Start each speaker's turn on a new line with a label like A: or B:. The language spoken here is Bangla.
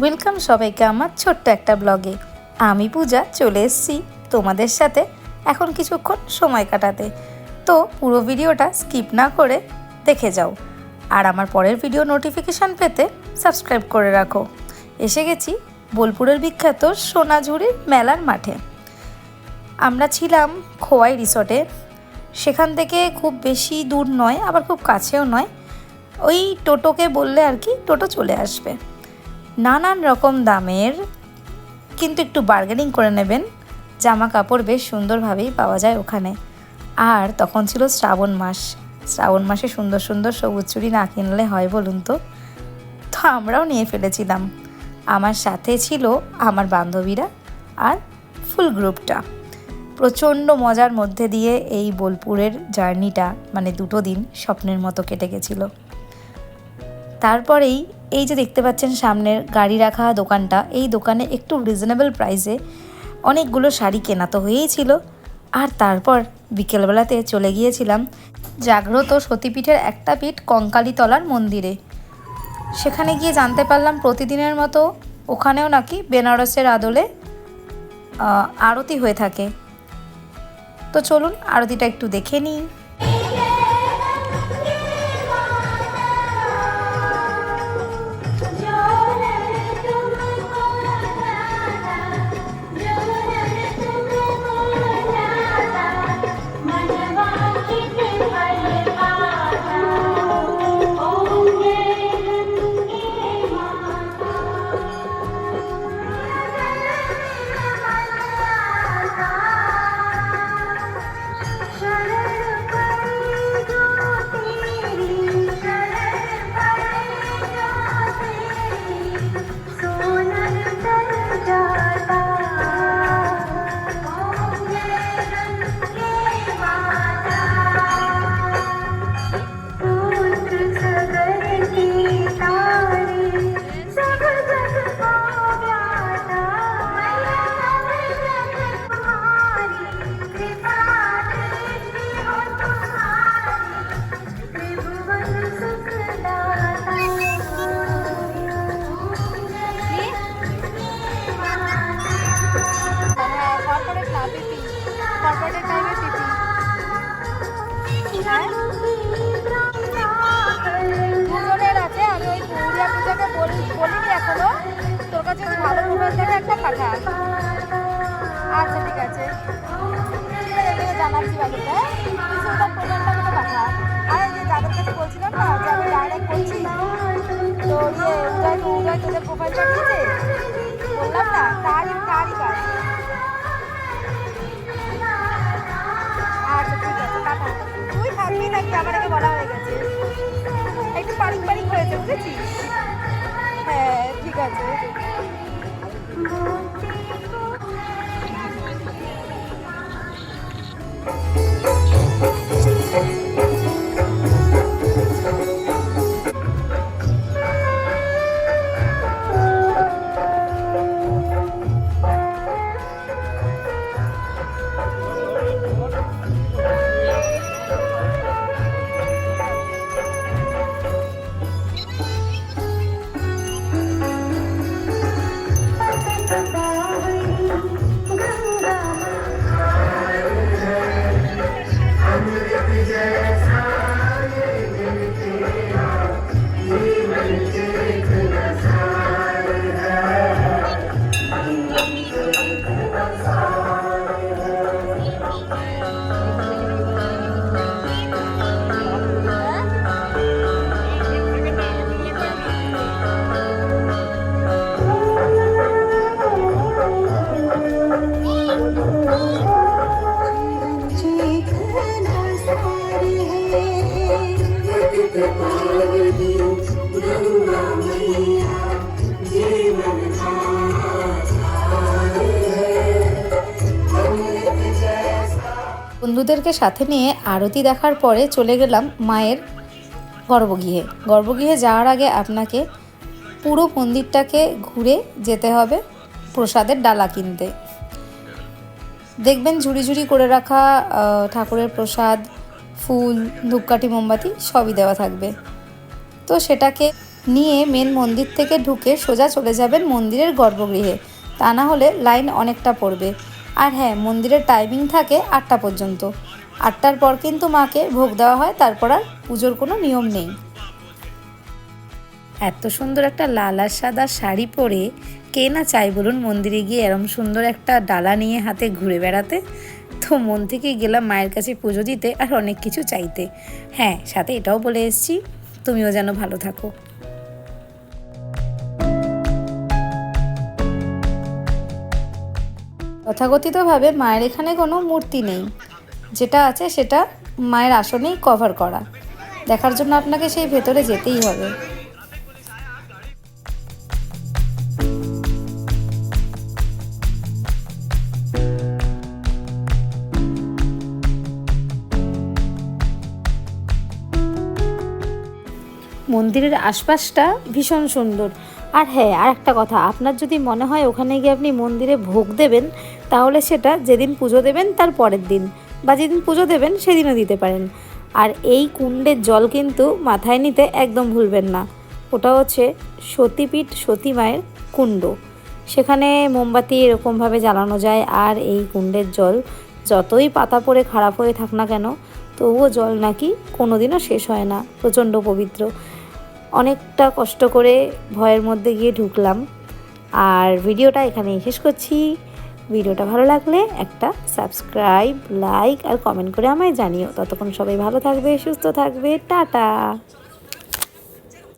A: ওয়েলকাম সবাইকে আমার ছোট্ট একটা ব্লগে। আমি পূজা, চলে এসেছি তোমাদের সাথে এখন কিছুক্ষণ সময় কাটাতে। তো পুরো ভিডিওটা স্কিপ না করে দেখে যাও। আর আমার পরের ভিডিও নোটিফিকেশান পেতে সাবস্ক্রাইব করে রাখো। এসে গেছি বোলপুরের বিখ্যাত সোনাঝুরির মেলার মাঠে। আমরা ছিলাম খোয়াই রিসর্টে। সেখান থেকে খুব বেশি দূর নয়, আবার খুব কাছেও নয়। ওই টোটোকে বললে আর কি টোটো চলে আসবে। নানান রকম দামের, কিন্তু একটু বার্গেনিং করে নেবেন। জামা কাপড় বেশ সুন্দরভাবেই পাওয়া যায় ওখানে। আর তখন ছিল শ্রাবণ মাস। শ্রাবণ মাসে সুন্দর সুন্দর সবুজ চুড়ি না কিনলে হয় বলুন তো? তো আমরাও নিয়ে ফেলেছিলাম। আমার সাথে ছিল আমার বান্ধবীরা আর ফুল গ্রুপটা প্রচণ্ড মজার মধ্যে দিয়ে এই বোলপুরের জার্নিটা মানে দুটো দিন স্বপ্নের মতো কেটে গেছিল। তারপরেই এই যে দেখতে পাচ্ছেন সামনের গাড়ি রাখা দোকানটা, এই দোকানে একটু রিজনেবল প্রাইসে অনেকগুলো শাড়ি কেনা তো হয়েই ছিল। আর তারপর বিকেলবেলাতে চলে গিয়েছিলাম জাগ্রত সতীপীঠের একটা পীঠ কঙ্কালীতলার মন্দিরে। সেখানে গিয়ে জানতে পারলাম প্রতিদিনের মতো ওখানেও নাকি বেনারসের আদলে আরতি হয়ে থাকে। তো চলুন আরতিটা একটু দেখে নিই।
B: তোদের প্রোফাইল পাঠিয়েছে বললাম না, তারই তারই কাজ। আচ্ছা ঠিক আছে, টাটা। তুই থাকবি নাকি? আমার আগে বলা হয়ে গেছে। একটু পারিক পারিক হয়েছে, বুঝেছিস? হ্যাঁ ঠিক আছে। Thank you.
A: বন্ধুদেরকে সাথে নিয়ে আরতি দেখার পরে চলে গেলাম মায়ের গর্ভগৃহে। গর্ভগৃহে যাওয়ার আগে আপনাকে পুরো মন্দিরটাকে ঘুরে যেতে হবে প্রসাদের ডালা কিনতে। দেখবেন ঝুড়ি ঝুড়ি করে রাখা ঠাকুরের প্রসাদ ফুল, ধূপকাঠি, মোমবাতি সবই দেওয়া থাকবে। তো সেটাকে নিয়ে মেন মন্দির থেকে ঢুকে সোজা চলে যাবেন মন্দিরের গর্ভগৃহে। তা না হলে লাইন অনেকটা পড়বে। আর হ্যাঁ মন্দিরের টাইমিং থাকে আটটা পর্যন্ত। আটটার পর কিন্তু মাকে ভোগ দেওয়া হয়, তারপর আর পুজোর কোনো নিয়ম নেই। এত সুন্দর একটা লাল আর সাদা শাড়ি পরে কে না চাই বলুন মন্দিরে গিয়ে এরম সুন্দর একটা ডালা নিয়ে হাতে ঘুরে বেড়াতে? তো মন থেকে গেলাম মায়ের কাছে পুজো দিতে আর অনেক কিছু চাইতে। হ্যাঁ সাথে এটাও বলে এসেছি, তুমিও যেন ভালো থাকো। তথাকথিতভাবে মায়ের এখানে কোনো মূর্তি নেই। যেটা আছে সেটা মায়ের আসনেই কভার করা। দেখার জন্য আপনাকে সেই ভেতরে যেতেই হবে। মন্দিরের আশপাশটা ভীষণ সুন্দর। আর হ্যাঁ আর একটা কথা, আপনার যদি মনে হয় ওখানে গিয়ে আপনি মন্দিরে ভোগ দেবেন, তাহলে সেটা যেদিন পুজো দেবেন তার পরের দিন, বা যেদিন পুজো দেবেন সেদিনও দিতে পারেন। আর এই কুণ্ডের জল কিন্তু মাথায় নিতে একদম ভুলবেন না। ওটা হচ্ছে সতীপীঠ সতী মায়ের কুণ্ড। সেখানে মোমবাতি এরকমভাবে জ্বালানো যায়, আর এই কুণ্ডের জল যতই পাতা পড়ে খারাপ হয়ে থাক না কেন, তবুও জল নাকি কোনোদিনও শেষ হয় না, প্রচণ্ড পবিত্র। অনেকটা কষ্ট করে ভয়ের মধ্যে গিয়ে ঢুকলাম। আর ভিডিওটা এখানেই শেষ করছি। ভিডিওটা ভালো লাগলে একটা সাবস্ক্রাইব, লাইক আর কমেন্ট করে আমায় জানিও। ততক্ষণ সবাই ভালো থাকবে, সুস্থ থাকবে। টাটা!